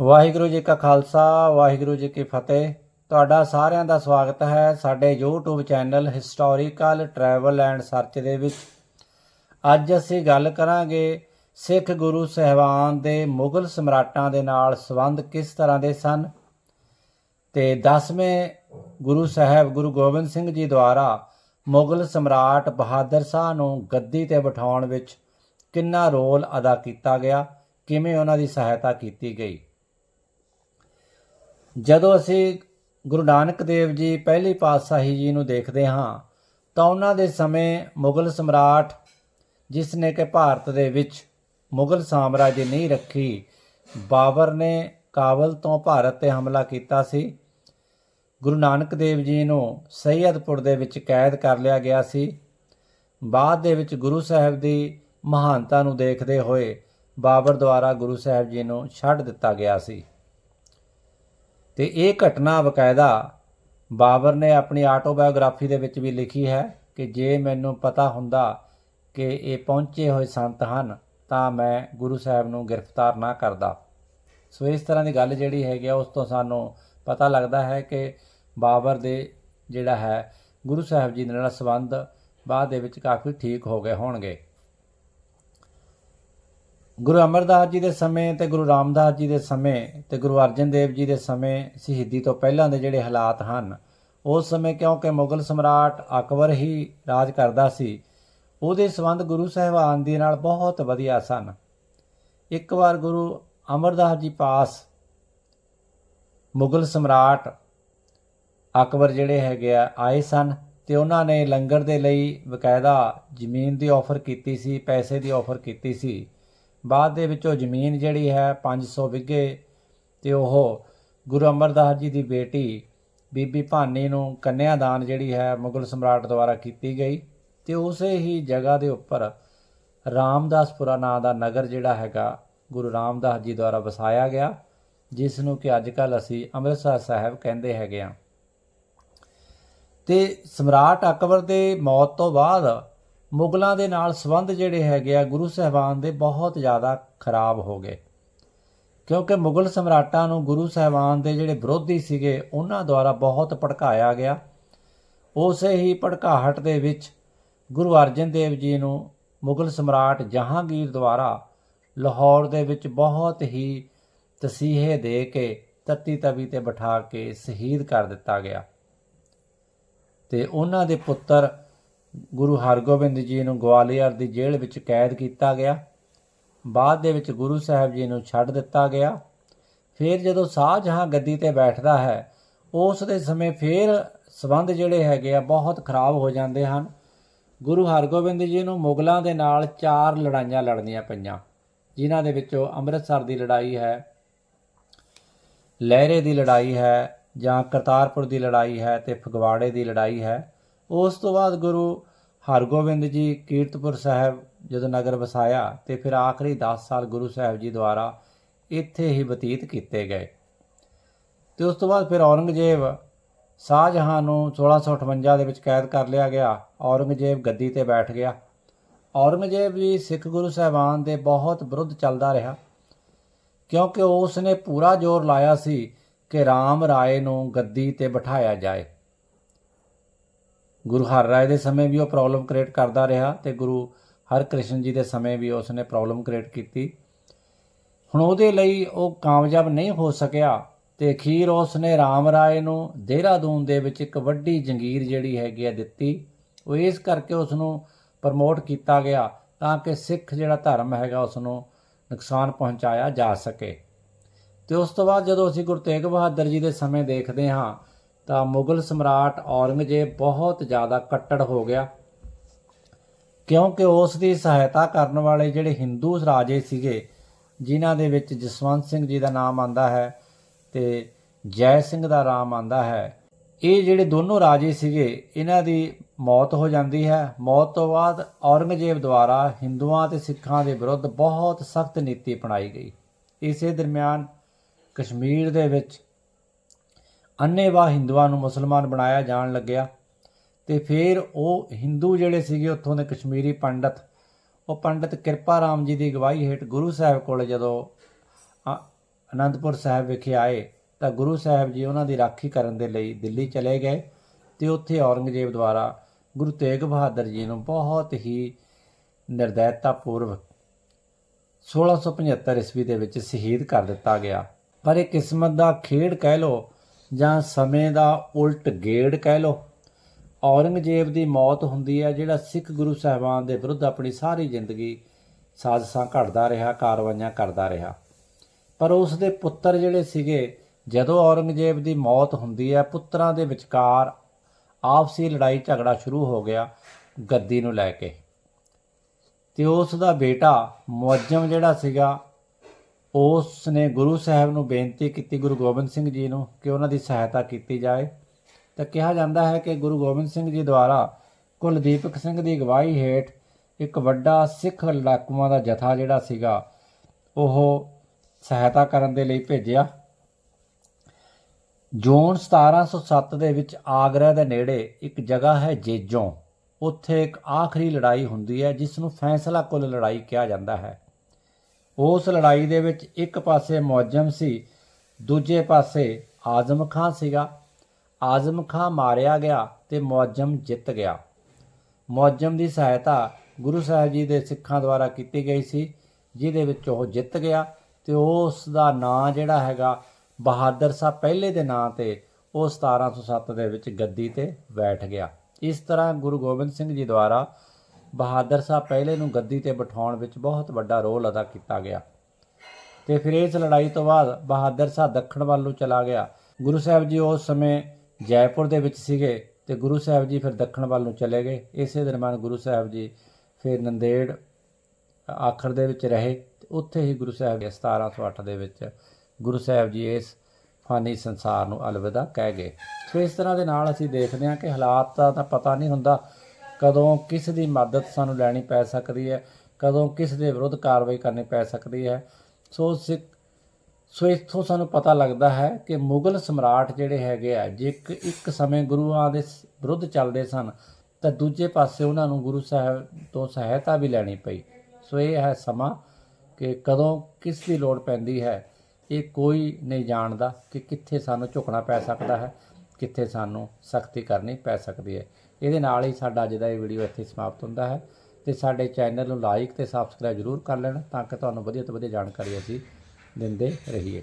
ਵਾਹਿਗੁਰੂ ਜੀ ਕਾ ਖਾਲਸਾ, ਵਾਹਿਗੁਰੂ ਜੀ ਕੀ ਫਤਿਹ। ਤੁਹਾਡਾ ਸਾਰਿਆਂ ਦਾ ਸਵਾਗਤ ਹੈ ਸਾਡੇ YouTube channel historical travel and search ਦੇ ਵਿੱਚ। ਅੱਜ ਅਸੀਂ ਗੱਲ ਕਰਾਂਗੇ ਸਿੱਖ ਗੁਰੂ ਸਹਿਬਾਨ ਦੇ ਮੁਗਲ ਸਮਰਾਟਾਂ ਦੇ ਨਾਲ ਸੰਬੰਧ ਕਿਸ ਤਰ੍ਹਾਂ ਦੇ ਸਨ? ਤੇ 10ਵੇਂ ਗੁਰੂ ਸਾਹਿਬ ਗੁਰੂ ਗੋਬਿੰਦ ਸਿੰਘ ਜੀ ਦੁਆਰਾ ਮੁਗਲ ਸਮਰਾਟ ਬਹਾਦਰ ਸ਼ਾਹ ਨੂੰ ਗੱਦੀ ਤੇ ਬਿਠਾਉਣ ਵਿੱਚ ਕਿੰਨਾ ਰੋਲ ਅਦਾ ਕੀਤਾ ਗਿਆ, ਕਿਵੇਂ ਉਹਨਾਂ ਦੀ ਸਹਾਇਤਾ ਕੀਤੀ ਗਈ? ਜਦੋਂ ਅਸੀਂ ਗੁਰੂ ਨਾਨਕ ਦੇਵ ਜੀ ਪਹਿਲੀ ਪਾਤਸ਼ਾਹੀ ਜੀ ਨੂੰ ਦੇਖਦੇ ਹਾਂ, ਤਾਂ ਉਹਨਾਂ ਦੇ ਸਮੇਂ ਮੁਗਲ ਸਮਰਾਟ, ਜਿਸ ਨੇ ਕਿ ਭਾਰਤ ਦੇ ਵਿੱਚ ਮੁਗਲ ਸਾਮਰਾਜ ਨਹੀਂ ਰੱਖੀ, ਬਾਬਰ ਨੇ ਕਾਬਲ ਤੋਂ ਭਾਰਤ ਤੇ ਹਮਲਾ ਕੀਤਾ ਸੀ। ਗੁਰੂ ਨਾਨਕ ਦੇਵ ਜੀ ਨੂੰ ਸੈਯਦਪੁਰ ਦੇ ਵਿੱਚ ਕੈਦ ਕਰ ਲਿਆ ਗਿਆ ਸੀ। ਬਾਅਦ ਦੇ ਵਿੱਚ ਗੁਰੂ ਸਾਹਿਬ ਦੀ ਮਹਾਨਤਾ ਨੂੰ ਦੇਖਦੇ ਹੋਏ ਬਾਬਰ ਦੁਆਰਾ ਗੁਰੂ ਸਾਹਿਬ ਜੀ ਨੂੰ ਛੱਡ ਦਿੱਤਾ ਗਿਆ ਸੀ। ਤੇ ਇਹ ਘਟਨਾ ਬਕਾਇਦਾ ਬਾਬਰ ਨੇ ਆਪਣੀ ਆਟੋਬਾਇਓਗ੍ਰਾਫੀ ਦੇ ਵਿੱਚ ਵੀ ਲਿਖੀ ਹੈ ਕਿ ਜੇ ਮੈਨੂੰ ਪਤਾ ਹੁੰਦਾ ਕਿ ਇਹ ਪਹੁੰਚੇ ਹੋਏ ਸੰਤ ਹਨ, ਤਾਂ ਮੈਂ ਗੁਰੂ ਸਾਹਿਬ ਨੂੰ ਗ੍ਰਿਫਤਾਰ ਨਾ ਕਰਦਾ। ਸੋ ਇਸ ਤਰ੍ਹਾਂ ਦੀ ਗੱਲ ਜਿਹੜੀ ਹੈਗੀ ਆ, ਉਸ ਤੋਂ ਸਾਨੂੰ ਪਤਾ ਲੱਗਦਾ ਹੈ ਕਿ ਬਾਬਰ ਦੇ ਜਿਹੜਾ ਹੈ, ਗੁਰੂ ਸਾਹਿਬ ਜੀ ਦੇ ਨਾਲ ਸੰਬੰਧ ਬਾਅਦ ਦੇ ਵਿੱਚ ਕਾਫੀ ਠੀਕ ਹੋ ਗਏ ਹੋਣਗੇ। ਗੁਰੂ ਅਮਰਦਾਸ ਜੀ ਦੇ ਸਮੇਂ ਤੇ ਗੁਰੂ ਰਾਮਦਾਸ ਜੀ ਦੇ ਸਮੇਂ ਤੇ ਗੁਰੂ ਅਰਜਨ ਦੇਵ ਜੀ ਦੇ ਸਮੇਂ ਸ਼ਹੀਦੀ ਤੋਂ ਪਹਿਲਾਂ ਦੇ ਜਿਹੜੇ ਹਾਲਾਤ ਹਨ, ਉਸ ਸਮੇਂ ਕਿਉਂਕਿ ਮੁਗਲ ਸਮਰਾਟ ਅਕਬਰ ਹੀ ਰਾਜ ਕਰਦਾ ਸੀ, ਉਹਦੇ ਸੰਬੰਧ ਗੁਰੂ ਸਾਹਿਬਾਨ ਦੇ ਨਾਲ ਬਹੁਤ ਵਧੀਆ ਸਨ। ਇੱਕ ਵਾਰ ਗੁਰੂ ਅਮਰਦਾਸ ਜੀ ਪਾਸ ਮੁਗਲ ਸਮਰਾਟ ਅਕਬਰ ਜਿਹੜੇ ਹੈਗੇ ਆ, ਆਏ ਸਨ ਤੇ ਉਹਨਾਂ ਨੇ ਲੰਗਰ ਦੇ ਲਈ ਬਕਾਇਦਾ ਜ਼ਮੀਨ ਦੀ ਆਫਰ ਕੀਤੀ ਸੀ, ਪੈਸੇ ਦੀ ਆਫਰ ਕੀਤੀ ਸੀ। ਬਾਅਦ ਦੇ ਵਿੱਚ ਉਹ ਜ਼ਮੀਨ ਜਿਹੜੀ ਹੈ 500 ਵਿਗੇ ਤੇ ਉਹ ਗੁਰੂ ਅਮਰਦਾਸ ਜੀ ਦੀ ਬੇਟੀ ਬੀਬੀ ਭਾਨੀ ਨੂੰ ਕੰਨਿਆਦਾਨ ਜਿਹੜੀ ਹੈ ਮੁਗਲ ਸਮਰਾਟ ਦੁਆਰਾ ਕੀਤੀ ਗਈ ਤੇ ਉਸੇ ਹੀ ਜਗ੍ਹਾ ਦੇ ਉੱਪਰ ਰਾਮਦਾਸਪੁਰਾ ਨਾਂ ਦਾ ਨਗਰ ਜਿਹੜਾ ਹੈਗਾ ਗੁਰੂ ਰਾਮਦਾਸ ਜੀ ਦੁਆਰਾ ਵਸਾਇਆ ਗਿਆ, ਜਿਸ ਨੂੰ ਕਿ ਅੱਜ ਕੱਲ ਅਸੀਂ ਅੰਮ੍ਰਿਤਸਰ ਸਾਹਿਬ ਕਹਿੰਦੇ ਹੈਗੇ ਆ ਤੇ ਸਮਰਾਟ ਅਕਬਰ ਦੇ ਮੌਤ ਤੋਂ ਬਾਅਦ ਮੁਗਲਾਂ ਦੇ ਨਾਲ ਸੰਬੰਧ ਜਿਹੜੇ ਹੈਗੇ ਆ ਗੁਰੂ ਸਾਹਿਬਾਨ ਦੇ ਬਹੁਤ ਜ਼ਿਆਦਾ ਖਰਾਬ ਹੋ ਗਏ। ਕਿਉਂਕਿ ਮੁਗਲ ਸਮਰਾਟਾਂ ਨੂੰ ਗੁਰੂ ਸਾਹਿਬਾਨ ਦੇ ਜਿਹੜੇ ਵਿਰੋਧੀ ਸੀਗੇ, ਉਹਨਾਂ ਦੁਆਰਾ ਬਹੁਤ ਭੜਕਾਇਆ ਗਿਆ। ਉਸੇ ਹੀ ਭੜਕਾਹਟ ਦੇ ਵਿੱਚ ਗੁਰੂ ਅਰਜਨ ਦੇਵ ਜੀ ਨੂੰ ਮੁਗਲ ਸਮਰਾਟ ਜਹਾਂਗੀਰ ਦੁਆਰਾ ਲਾਹੌਰ ਦੇ ਵਿੱਚ ਬਹੁਤ ਹੀ ਤਸੀਹੇ ਦੇ ਕੇ ਤੱਤੀ ਤਵੀ ਤੇ ਬਿਠਾ ਕੇ ਸ਼ਹੀਦ ਕਰ ਦਿੱਤਾ ਗਿਆ। ਤੇ ਉਹਨਾਂ ਦੇ ਪੁੱਤਰ ਗੁਰੂ ਹਰਗੋਬਿੰਦ ਜੀ ਨੂੰ ਗਵਾਲੀਅਰ ਦੀ ਜੇਲ੍ਹ ਵਿੱਚ ਕੈਦ ਕੀਤਾ ਗਿਆ। ਬਾਅਦ ਦੇ ਵਿੱਚ ਗੁਰੂ ਸਾਹਿਬ ਜੀ ਨੂੰ ਛੱਡ ਦਿੱਤਾ ਗਿਆ। ਫਿਰ ਜਦੋਂ ਸ਼ਾਹਜਹਾਂ ਗੱਦੀ ਤੇ ਬੈਠਦਾ ਹੈ, ਉਸ ਦੇ ਸਮੇਂ ਫਿਰ ਸਬੰਧ ਜਿਹੜੇ ਹੈਗੇ ਆ ਬਹੁਤ ਖਰਾਬ ਹੋ ਜਾਂਦੇ ਹਨ। ਗੁਰੂ ਹਰਗੋਬਿੰਦ ਜੀ ਨੂੰ ਮੁਗਲਾਂ ਦੇ ਨਾਲ ਚਾਰ ਲੜਾਈਆਂ ਲੜਨੀਆਂ ਪਈਆਂ, ਜਿਨ੍ਹਾਂ ਦੇ ਵਿੱਚੋਂ ਅੰਮ੍ਰਿਤਸਰ ਦੀ ਲੜਾਈ ਹੈ, ਲਹਿਰੇ ਦੀ ਲੜਾਈ ਹੈ ਜਾਂ ਕਰਤਾਰਪੁਰ ਦੀ ਲੜਾਈ ਹੈ ਤੇ ਫਗਵਾੜੇ ਦੀ ਲੜਾਈ ਹੈ। ਉਸ ਤੋਂ ਬਾਅਦ ਗੁਰੂ ਹਰਗੋਬਿੰਦ ਜੀ ਕੀਰਤਪੁਰ ਸਾਹਿਬ ਜਦੋਂ ਨਗਰ ਵਸਾਇਆ ਤੇ ਫਿਰ ਆਖਰੀ 10 ਸਾਲ ਗੁਰੂ ਸਾਹਿਬ ਜੀ ਦੁਆਰਾ ਇੱਥੇ ਹੀ ਬਤੀਤ ਕੀਤੇ ਗਏ। ਤੇ ਉਸ ਤੋਂ ਬਾਅਦ ਫਿਰ ਔਰੰਗਜ਼ੇਬ ਸ਼ਾਹਜਹਾਂ ਨੂੰ 1658 ਦੇ ਵਿੱਚ ਕੈਦ ਕਰ ਲਿਆ ਗਿਆ। ਔਰੰਗਜ਼ੇਬ ਗੱਦੀ ਤੇ ਬੈਠ ਗਿਆ। ਔਰੰਗਜ਼ੇਬ ਵੀ ਸਿੱਖ ਗੁਰੂ ਸਾਹਿਬਾਨ ਦੇ ਬਹੁਤ ਵਿਰੁੱਧ ਚੱਲਦਾ ਰਿਹਾ ਕਿਉਂਕਿ ਉਸ ਨੇ ਪੂਰਾ ਜ਼ੋਰ ਲਾਇਆ ਸੀ ਕਿ ਰਾਮ ਰਾਏ ਨੂੰ ਗੱਦੀ ਤੇ ਬਿਠਾਇਆ ਜਾਏ। ਗੁਰੂ ਹਰ ਰਾਏ ਦੇ ਸਮੇਂ ਵੀ ਉਹ ਪ੍ਰੋਬਲਮ ਕ੍ਰੀਏਟ ਕਰਦਾ ਰਿਹਾ ਤੇ ਗੁਰੂ ਹਰਕ੍ਰਿਸ਼ਨ ਜੀ ਦੇ ਸਮੇਂ ਵੀ ਉਸ ਨੇ ਪ੍ਰੋਬਲਮ ਕ੍ਰੀਏਟ ਕੀਤੀ। ਹੁਣ ਉਹਦੇ ਲਈ ਉਹ ਕਾਮਯਾਬ ਨਹੀਂ ਹੋ ਸਕਿਆ ਤੇ ਅਖੀਰ ਉਸ ਨੇ ਰਾਮ ਰਾਏ ਨੂੰ ਦੇਹਰਾਦੂਨ ਦੇ ਵਿੱਚ ਇੱਕ ਵੱਡੀ ਜੰਗੀਰ ਜਿਹੜੀ ਹੈਗੀ ਹੈ ਦਿੱਤੀ। ਉਹ ਇਸ ਕਰਕੇ ਉਸ ਨੂੰ ਪ੍ਰਮੋਟ ਕੀਤਾ ਗਿਆ ਤਾਂ ਕਿ ਸਿੱਖ ਜਿਹੜਾ ਧਰਮ ਹੈਗਾ ਉਸ ਨੂੰ ਨੁਕਸਾਨ ਪਹੁੰਚਾਇਆ ਜਾ ਸਕੇ। ਤੇ ਉਸ ਤੋਂ ਬਾਅਦ ਜਦੋਂ ਅਸੀਂ ਗੁਰੂ ਤੇਗ ਬਹਾਦਰ ਜੀ ਦੇ ਸਮੇਂ ਦੇਖਦੇ ਹਾਂ ਤਾਂ ਮੁਗਲ ਸਮਰਾਟ ਔਰੰਗਜ਼ੇਬ ਬਹੁਤ ਜ਼ਿਆਦਾ ਕੱਟੜ ਹੋ ਗਿਆ, ਕਿਉਂਕਿ ਉਸ ਦੀ ਸਹਾਇਤਾ ਕਰਨ ਵਾਲੇ ਜਿਹੜੇ ਹਿੰਦੂ ਰਾਜੇ ਸੀਗੇ, ਜਿਨ੍ਹਾਂ ਦੇ ਵਿੱਚ ਜਸਵੰਤ ਸਿੰਘ ਜੀ ਦਾ ਨਾਮ ਆਂਦਾ ਹੈ ਤੇ ਜੈ ਸਿੰਘ ਦਾ ਨਾਮ ਆਂਦਾ ਹੈ, ਇਹ ਜਿਹੜੇ ਦੋਨੋਂ ਰਾਜੇ ਸੀਗੇ, ਇਹਨਾਂ ਦੀ ਮੌਤ ਹੋ ਜਾਂਦੀ ਹੈ। ਮੌਤ ਤੋਂ ਬਾਅਦ ਔਰੰਗਜ਼ੇਬ ਦੁਆਰਾ ਹਿੰਦੂਆਂ ਤੇ ਸਿੱਖਾਂ ਦੇ ਵਿਰੁੱਧ ਬਹੁਤ ਸਖਤ ਨੀਤੀ ਅਪਣਾਈ ਗਈ। ਇਸੇ ਦਰਮਿਆਨ ਕਸ਼ਮੀਰ ਦੇ ਵਿੱਚ ਅੰਨੇਵਾਹ ਹਿੰਦੂਆਂ ਨੂੰ ਮੁਸਲਮਾਨ ਬਣਾਇਆ ਜਾਣ ਲੱਗਿਆ ਤੇ ਫਿਰ ਉਹ ਹਿੰਦੂ ਜਿਹੜੇ ਸੀਗੇ ਉੱਥੋਂ ਦੇ ਕਸ਼ਮੀਰੀ ਪੰਡਤ, ਉਹ ਪੰਡਤ ਕਿਰਪਾ ਰਾਮ ਜੀ ਦੀ ਅਗਵਾਈ ਹੇਠ ਗੁਰੂ ਸਾਹਿਬ ਕੋਲ ਜਦੋਂ ਅ- ਅਨੰਦਪੁਰ ਸਾਹਿਬ ਵਿਖੇ ਆਏ, ਤਾਂ ਗੁਰੂ ਸਾਹਿਬ ਜੀ ਉਹਨਾਂ ਦੀ ਰਾਖੀ ਕਰਨ ਦੇ ਲਈ ਦਿੱਲੀ ਚਲੇ ਗਏ ਤੇ ਉੱਥੇ ਔਰੰਗਜ਼ੇਬ ਦੁਆਰਾ ਗੁਰੂ ਤੇਗ ਬਹਾਦਰ ਜੀ ਨੂੰ ਬਹੁਤ ਹੀ ਨਿਰਦੈਤਾ ਪੂਰਵਕ 1675 ਈਸਵੀ ਦੇ ਵਿੱਚ ਸ਼ਹੀਦ ਕਰ ਦਿੱਤਾ ਗਿਆ। ਪਰ ਇਹ ਕਿਸਮਤ ਦਾ ਖੇਡ ਕਹਿ ਲੋ ਜਾਂ ਸਮੇਂ ਦਾ ਉਲਟ ਗੇੜ ਕਹਿ ਲੋ ਔਰੰਗਜ਼ੇਬ ਦੀ ਮੌਤ ਹੁੰਦੀ ਹੈ, ਜਿਹੜਾ ਸਿੱਖ ਗੁਰੂ ਸਾਹਿਬਾਨ ਦੇ ਵਿਰੁੱਧ ਆਪਣੀ ਸਾਰੀ ਜ਼ਿੰਦਗੀ ਸਾਜ਼ਸ਼ਾਂ ਘੜਦਾ ਰਿਹਾ, ਕਾਰਵਾਈਆਂ ਕਰਦਾ ਰਿਹਾ। ਪਰ ਉਸ ਦੇ ਪੁੱਤਰ ਜਿਹੜੇ ਸੀਗੇ, ਜਦੋਂ ਔਰੰਗਜ਼ੇਬ ਦੀ ਮੌਤ ਹੁੰਦੀ ਹੈ, ਪੁੱਤਰਾਂ ਦੇ ਵਿਚਕਾਰ ਆਪਸੀ ਲੜਾਈ ਝਗੜਾ ਸ਼ੁਰੂ ਹੋ ਗਿਆ ਗੱਦੀ ਨੂੰ ਲੈ ਕੇ। ਤੇ ਉਸ ਦਾ ਬੇਟਾ ਮੁਅੱਜਮ ਜਿਹੜਾ ਸੀਗਾ ਉਸ ਨੇ ਗੁਰੂ ਸਾਹਿਬ ਨੂੰ ਬੇਨਤੀ ਕੀਤੀ ਗੁਰੂ ਗੋਬਿੰਦ ਸਿੰਘ ਜੀ ਨੂੰ ਕਿ ਉਹਨਾਂ ਦੀ ਸਹਾਇਤਾ ਕੀਤੀ ਜਾਏ। ਤਾਂ ਕਿਹਾ ਜਾਂਦਾ ਹੈ ਕਿ ਗੁਰੂ ਗੋਬਿੰਦ ਸਿੰਘ ਜੀ ਦੁਆਰਾ ਕੁਲਦੀਪਕ ਸਿੰਘ ਦੀ ਅਗਵਾਈ ਹੇਠ ਇੱਕ ਵੱਡਾ ਸਿੱਖ ਲੜਾਕੂਆਂ ਦਾ ਜਥਾ ਜਿਹੜਾ ਸੀਗਾ, ਉਹ ਸਹਾਇਤਾ ਕਰਨ ਦੇ ਲਈ ਭੇਜਿਆ। ਜੂਨ 1707 ਦੇ ਵਿੱਚ ਆਗਰਾ ਦੇ ਨੇੜੇ ਇੱਕ ਜਗ੍ਹਾ ਹੈ ਜੇਜੋਂ। ਉੱਥੇ ਇੱਕ ਆਖਰੀ ਲੜਾਈ ਹੁੰਦੀ ਹੈ, ਜਿਸ ਨੂੰ ਫੈਸਲਾ ਕੁੱਲ ਲੜਾਈ ਕਿਹਾ ਜਾਂਦਾ ਹੈ। ਉਸ ਲੜਾਈ ਦੇ ਵਿੱਚ ਇੱਕ ਪਾਸੇ ਮੁਅੱਜਮ ਸੀ, ਦੂਜੇ ਪਾਸੇ ਆਜ਼ਮ ਖਾਂ ਸੀਗਾ। ਆਜ਼ਮ ਖਾਂ ਮਾਰਿਆ ਗਿਆ ਤੇ ਮੁਅਜ਼ਮ ਜਿੱਤ ਗਿਆ। ਮੁਅੱਜਮ ਦੀ ਸਹਾਇਤਾ ਗੁਰੂ ਸਾਹਿਬ ਜੀ ਦੇ ਸਿੱਖਾਂ ਦੁਆਰਾ ਕੀਤੀ ਗਈ ਸੀ, ਜਿਹਦੇ ਵਿੱਚ ਉਹ ਜਿੱਤ ਗਿਆ ਤੇ ਉਸ ਦਾ ਨਾਂ ਜਿਹੜਾ ਹੈਗਾ ਬਹਾਦਰ ਸਾਹਿਬ, ਪਹਿਲੇ ਦੇ ਨਾਂ ਤੇ ਉਹ 1707 ਦੇ ਵਿੱਚ ਗੱਦੀ ਤੇ ਬੈਠ ਗਿਆ। ਇਸ ਤਰ੍ਹਾਂ ਗੁਰੂ ਗੋਬਿੰਦ ਸਿੰਘ ਜੀ ਦੁਆਰਾ ਬਹਾਦਰ ਸਾਹਿਬ ਪਹਿਲੇ ਨੂੰ ਗੱਦੀ ਤੇ ਬਿਠਾਉਣ ਵਿੱਚ ਬਹੁਤ ਵੱਡਾ ਰੋਲ ਅਦਾ ਕੀਤਾ ਗਿਆ। ਤੇ ਫਿਰ ਇਸ ਲੜਾਈ ਤੋਂ ਬਾਅਦ ਬਹਾਦਰ ਸਾਹਿਬ ਦੱਖਣ ਵੱਲ ਨੂੰ ਚਲਾ ਗਿਆ। ਗੁਰੂ ਸਾਹਿਬ ਜੀ ਉਸ ਸਮੇਂ ਜੈਪੁਰ ਦੇ ਵਿੱਚ ਸੀਗੇ ਤੇ ਗੁਰੂ ਸਾਹਿਬ ਜੀ ਫਿਰ ਦੱਖਣ ਵੱਲ ਨੂੰ ਚਲੇ ਗਏ। ਇਸੇ ਦਰਮਿਆਨ ਗੁਰੂ ਸਾਹਿਬ ਜੀ ਫਿਰ ਨੰਦੇੜ ਆਖਰ ਦੇ ਵਿੱਚ ਰਹੇ ਤੇ ਉੱਥੇ ਹੀ ਗੁਰੂ ਸਾਹਿਬ ਜੀ 1708 ਦੇ ਵਿੱਚ ਗੁਰੂ ਸਾਹਿਬ ਜੀ ਇਸ ਫਾਨੀ ਸੰਸਾਰ ਨੂੰ ਅਲਵਿਦਾ ਕਹਿ ਗਏ। ਸੋ ਇਸ ਤਰ੍ਹਾਂ ਦੇ ਨਾਲ ਅਸੀਂ ਦੇਖਦੇ ਹਾਂ ਕਿ ਹਾਲਾਤ ਦਾ ਤਾਂ ਪਤਾ ਨਹੀਂ ਹੁੰਦਾ। ਕਦੋਂ ਕਿਸ ਦੀ ਮਦਦ ਸਾਨੂੰ ਲੈਣੀ ਪੈ ਸਕਦੀ ਹੈ? ਕਦੋਂ ਕਿਸ ਦੇ ਵਿਰੁੱਧ ਕਾਰਵਾਈ ਕਰਨੀ ਪੈ ਸਕਦੀ ਹੈ? ਸੋ ਸਿੱਖ ਸੋ ਇੱਥੋਂ ਸਾਨੂੰ ਪਤਾ ਲੱਗਦਾ ਹੈ ਕਿ ਮੁਗਲ ਸਮਰਾਟ ਜਿਹੜੇ ਹੈਗੇ ਆ, ਜੇ ਇੱਕ ਸਮੇਂ ਗੁਰੂਆਂ ਦੇ ਸ- ਵਿਰੁੱਧ ਚੱਲਦੇ ਸਨ, ਤਾਂ ਦੂਜੇ ਪਾਸੇ ਉਹਨਾਂ ਨੂੰ ਗੁਰੂ ਸਾਹਿਬ ਤੋਂ ਸਹਾਇਤਾ ਵੀ ਲੈਣੀ ਪਈ। ਸੋ ਇਹ ਹੈ ਸਮਾਂ ਕਿ ਕਦੋਂ ਕਿਸ ਦੀ ਲੋੜ ਪੈਂਦੀ ਹੈ, ਇਹ ਕੋਈ ਨਹੀਂ ਜਾਣਦਾ ਕਿ ਕਿੱਥੇ ਸਾਨੂੰ ਝੁਕਣਾ ਪੈ ਸਕਦਾ ਹੈ। ਕਿੱਥੇ ਸਾਨੂੰ ਸਖਤੀ ਕਰਨੀ ਪੈ ਸਕਦੀ ਹੈ। ਇਹਦੇ ਨਾਲ ਹੀ ਸਾਡਾ ਅੱਜ ਦਾ ਇਹ ਵੀਡੀਓ ਇੱਥੇ ਸਮਾਪਤ ਹੁੰਦਾ ਹੈ। ਤੇ ਸਾਡੇ ਚੈਨਲ ਨੂੰ ਲਾਈਕ ਤੇ ਸਬਸਕ੍ਰਾਈਬ ਜ਼ਰੂਰ ਕਰ ਲੈਣਾ ਤਾਂ ਕਿ ਤੁਹਾਨੂੰ ਵਧੀਆ ਤੋਂ ਵਧੀਆ ਜਾਣਕਾਰੀ ਅਸੀਂ ਦਿੰਦੇ ਰਹੀਏ।